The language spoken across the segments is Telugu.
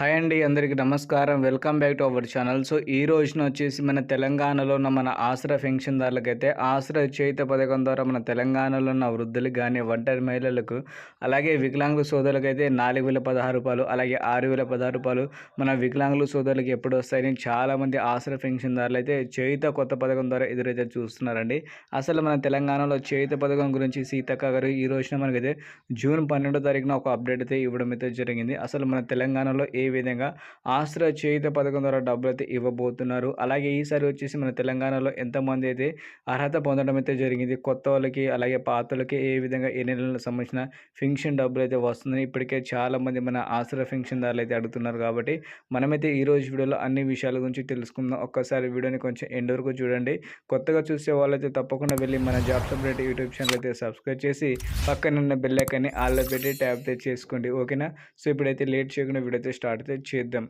హాయ్ అండి అందరికీ నమస్కారం. Welcome back to our channel. So ఈ రోజున వచ్చేసి మన తెలంగాణలో ఉన్న మన ఆశ్రయ పెన్షన్దారులకైతే ఆసరా చేయుత పథకం ద్వారా మన తెలంగాణలో ఉన్న వృద్ధులకు కానీ ఒంటరి మహిళలకు అలాగే వికలాంగుల సోదరులకైతే నాలుగు వేల పదహారు రూపాయలు అలాగే ఆరు వేల పదహారు రూపాయలు మన వికలాంగుల సోదరులకు ఎప్పుడు వస్తాయని చాలామంది ఆసరా పెన్షన్దారులు అయితే చేయుత కొత్త పథకం ద్వారా ఎదురైతే చూస్తున్నారండి. అసలు మన తెలంగాణలో చేయుత పథకం గురించి సీతక్క గారు ఈ రోజున మనకైతే జూన్ పన్నెండో తారీఖున ఒక అప్డేట్ అయితే ఇవ్వడం అయితే జరిగింది. అసలు మన తెలంగాణలో ఏ విధంగా ఆశ్రయ చేయుత పథకం ద్వారా డబ్బులు అయితే ఇవ్వబోతున్నారు. అలాగే ఈసారి వచ్చేసి మన తెలంగాణలో ఎంతమంది అయితే అర్హత పొందడం అయితే జరిగింది కొత్త వాళ్ళకి అలాగే పాతలకి ఏ విధంగా ఏ నెలలకు సంబంధించిన ఫింక్షన్ డబ్బులు అయితే వస్తుందని ఇప్పటికే చాలామంది మన ఆశ్రయ ఫింక్షన్ అయితే అడుగుతున్నారు కాబట్టి మనమైతే ఈ రోజు వీడియోలో అన్ని విషయాల గురించి తెలుసుకుందాం. ఒక్కసారి వీడియోని కొంచెం ఎండ్ వరకు చూడండి. కొత్తగా చూసే వాళ్ళైతే తప్పకుండా వెళ్ళి మన జాబ్ సపరేట్ యూట్యూబ్ ఛానల్ అయితే సబ్స్క్రైబ్ చేసి పక్కన ఉన్న ఆల్లో పెట్టి ట్యాప్ అయితే చేసుకోండి. ఓకేనా? సో ఇప్పుడైతే లేట్ చేయకుండా వీడియో అయితే స్టార్ట్ అయితే చేద్దాం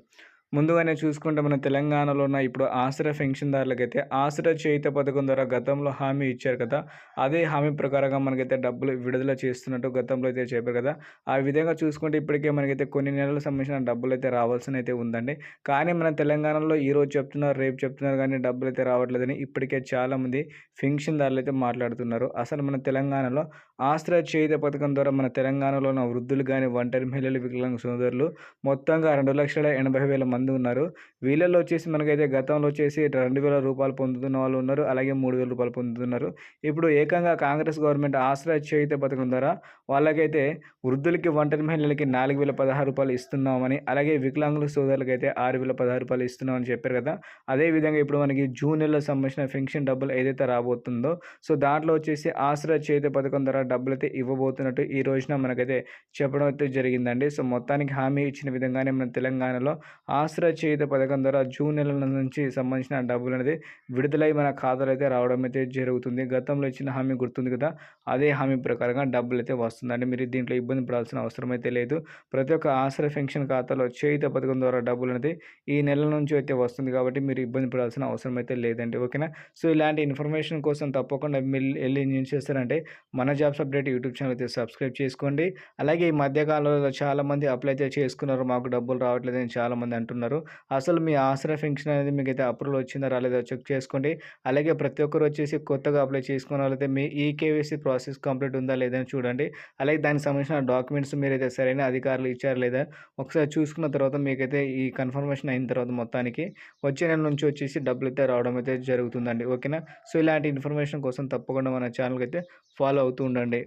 ముందుగానే చూసుకుంటే మన తెలంగాణలో ఉన్న ఇప్పుడు ఆశ్రయ పెన్షన్దారులకైతే ఆసరా చేయుత పథకం ద్వారా గతంలో హామీ ఇచ్చారు కదా. అదే హామీ ప్రకారంగా మనకైతే డబ్బులు విడుదల చేస్తున్నట్టు గతంలో అయితే చెప్పారు కదా. ఆ విధంగా చూసుకుంటే ఇప్పటికే మనకైతే కొన్ని నెలలకు సంబంధించిన డబ్బులు అయితే రావాల్సిన అయితే ఉందండి. కానీ మన తెలంగాణలో ఈరోజు చెప్తున్నారు రేపు చెప్తున్నారు కానీ డబ్బులు అయితే రావట్లేదని ఇప్పటికే చాలామంది పెన్షన్దారులు అయితే మాట్లాడుతున్నారు. అసలు మన తెలంగాణలో ఆసరా చేయుత పథకం ద్వారా మన తెలంగాణలో ఉన్న వృద్ధులు కానీ ఒంటరి మహిళలు వికలాంగ సోదరులు మొత్తంగా రెండు లక్షల ఎనభై వేల మంది ఉన్నారు. వీళ్ళల్లో వచ్చేసి మనకైతే గతంలో వచ్చేసి రెండు వేల రూపాయలు పొందుతున్న వాళ్ళు ఉన్నారు. అలాగే మూడు వేల రూపాయలు పొందుతున్నారు. ఇప్పుడు ఏకంగా కాంగ్రెస్ గవర్నమెంట్ ఆశ్రయ చేయిత పథకం ద్వారా వాళ్ళకైతే వృద్ధులకి ఒంటరి మహిళలకి నాలుగు వేల పదహారు రూపాయలు ఇస్తున్నామని అలాగే వికలాంగుల సోదరులకి అయితే ఆరు వేల పదహారు రూపాయలు ఇస్తున్నామని చెప్పారు కదా. అదేవిధంగా ఇప్పుడు మనకి జూన్ నెలలో సంబంధించిన పెన్షన్ డబ్బులు ఏదైతే రాబోతుందో సో దాంట్లో వచ్చేసి ఆశ్రయ చేయుత పథకం ద్వారా డబ్బులు అయితే ఇవ్వబోతున్నట్టు ఈ రోజున మనకైతే చెప్పడం అయితే జరిగిందండి. సో మొత్తానికి హామీ ఇచ్చిన విధంగానే మన తెలంగాణలో ఆశ్రయ చేయుత పథకం ద్వారా జూన్ నెల నుంచి సంబంధించిన డబ్బులు అనేది విడుదలై మన ఖాతాలో అయితే రావడం అయితే జరుగుతుంది. గతంలో ఇచ్చిన హామీ గుర్తుంది కదా? అదే హామీ ప్రకారంగా డబ్బులు అయితే వస్తుందండి. మీరు దీంట్లో ఇబ్బంది పడాల్సిన అవసరం అయితే లేదు. ప్రతి ఒక్క ఆశ్రయ పెన్షన్ ఖాతాలో చేయుత పథకం ద్వారా డబ్బులు అనేది ఈ నెల నుంచి అయితే వస్తుంది కాబట్టి మీరు ఇబ్బంది పడాల్సిన అవసరం అయితే లేదండి. ఓకేనా? సో ఇలాంటి ఇన్ఫర్మేషన్ కోసం తప్పకుండా మీరు వెళ్ళి ఏం చేస్తారంటే మన జాబ్స్ అప్డేట్ యూట్యూబ్ ఛానల్ అయితే సబ్స్క్రైబ్ చేసుకోండి. అలాగే ఈ మధ్యకాలంలో చాలామంది అప్లై అయితే చేసుకున్నారు. మాకు డబ్బులు రావట్లేదని చాలామంది అంటున్నారు. అసలు మీ ఆసరా ఫెన్షన్ అనేది మీకు అయితే అప్రూవల్ వచ్చిందా రాలేదా చెక్ చేసుకోండి. అలాగే ప్రతి ఒక్కరు వచ్చేసి కొత్తగా అప్లై చేసుకున్న వాళ్ళైతే మీ ఈకేవీసీ ప్రాసెస్ కంప్లీట్ ఉందా లేదని చూడండి. అలాగే దానికి సంబంధించిన డాక్యుమెంట్స్ మీరైతే సరైన అధికారులు ఇచ్చారు లేదా ఒకసారి చూసుకున్న తర్వాత మీకైతే ఈ కన్ఫర్మేషన్ అయిన తర్వాత మొత్తానికి వచ్చే నెల నుంచి వచ్చేసి డబ్బులు అయితే రావడం అయితే జరుగుతుందండి. ఓకేనా? సో ఇలాంటి ఇన్ఫర్మేషన్ కోసం తప్పకుండా మన ఛానల్కి అయితే ఫాలో అవుతూ ఉండండి.